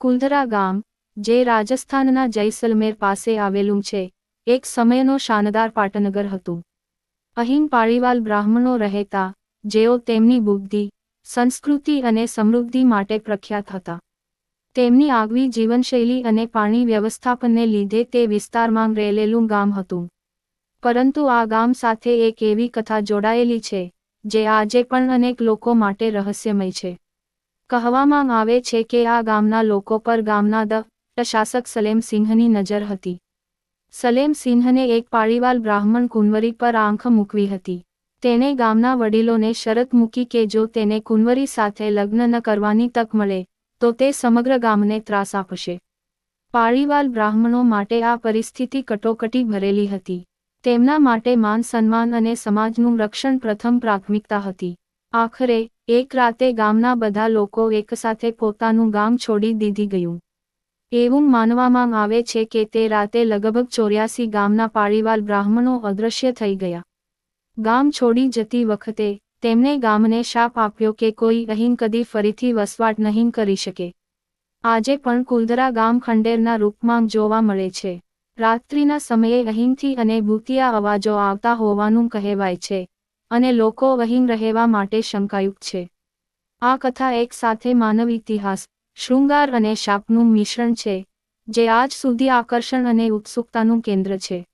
કુલધરા ગામ જે રાજસ્થાનના જૈસલમેર પાસે આવેલું છે, એક સમયનો શાનદાર પાટનગર હતું. અહીં પાળીવાલ બ્રાહ્મણો રહેતા, જેઓ તેમની બુદ્ધિ, સંસ્કૃતિ અને સમૃદ્ધિ માટે પ્રખ્યાત હતા. તેમની આગવી જીવનશૈલી અને પાણી વ્યવસ્થાપનને લીધે તે વિસ્તારમાં રહેલેલું ગામ હતું. પરંતુ આ ગામ સાથે એક એવી કથા જોડાયેલી છે, જે આજે પણ અનેક લોકો માટે રહસ્યમય છે. કહેવામાં આવે છે કે આ ગામના લોકો પર ગામના દ શાસક સલેમ સિંહની નજર હતી. સલેમ સિંહને એક પાળીવાલ બ્રાહ્મણ કુંવરી પર આંખ મૂકવી હતી. તેણે ગામના વડીલોને શરત મૂકી કે જો તેને કુંવરી સાથે લગ્ન ન કરવાની તક મળે, તો તે સમગ્ર ગામને ત્રાસ આપશે. પાળીવાલ બ્રાહ્મણો માટે આ પરિસ્થિતિ કટોકટી ભરેલી હતી. તેમના માટે માન સન્માન અને સમાજનું રક્ષણ પ્રથમ પ્રાથમિકતા હતી. આખરે, એક રાતે ગામના બધા લોકો એકસાથે પોતાનું ગામ છોડી દીધી ગયું. એવું માનવામાં આવે છે કે તે રાતે લગભગ ચોર્યાસી ગામના પાળીવાલ બ્રાહ્મણો અદૃશ્ય થઈ ગયા. ગામ છોડી જતી વખતે, તેમણે ગામને શાપ આપ્યો કે કોઈ અહીં કદી ફરીથી વસવાટ નહીં કરી શકે. આજે પણ કુલધરા ગામ ખંડેરના રૂપમાં જોવા મળે છે. રાત્રિના સમયે અહીંથી અને ભૂતિયા અવાજો આવતા હોવાનું કહેવાય છે. અને લોકો વહીન રહેવા માટે શંકાયુક્ત છે. આ કથા એક સાથે માનવ ઇતિહાસ, શૃંગાર અને શાપનું મિશ્રણ છે, જે આજ સુધી આકર્ષણ અને ઉત્સુકતાનું કેન્દ્ર છે.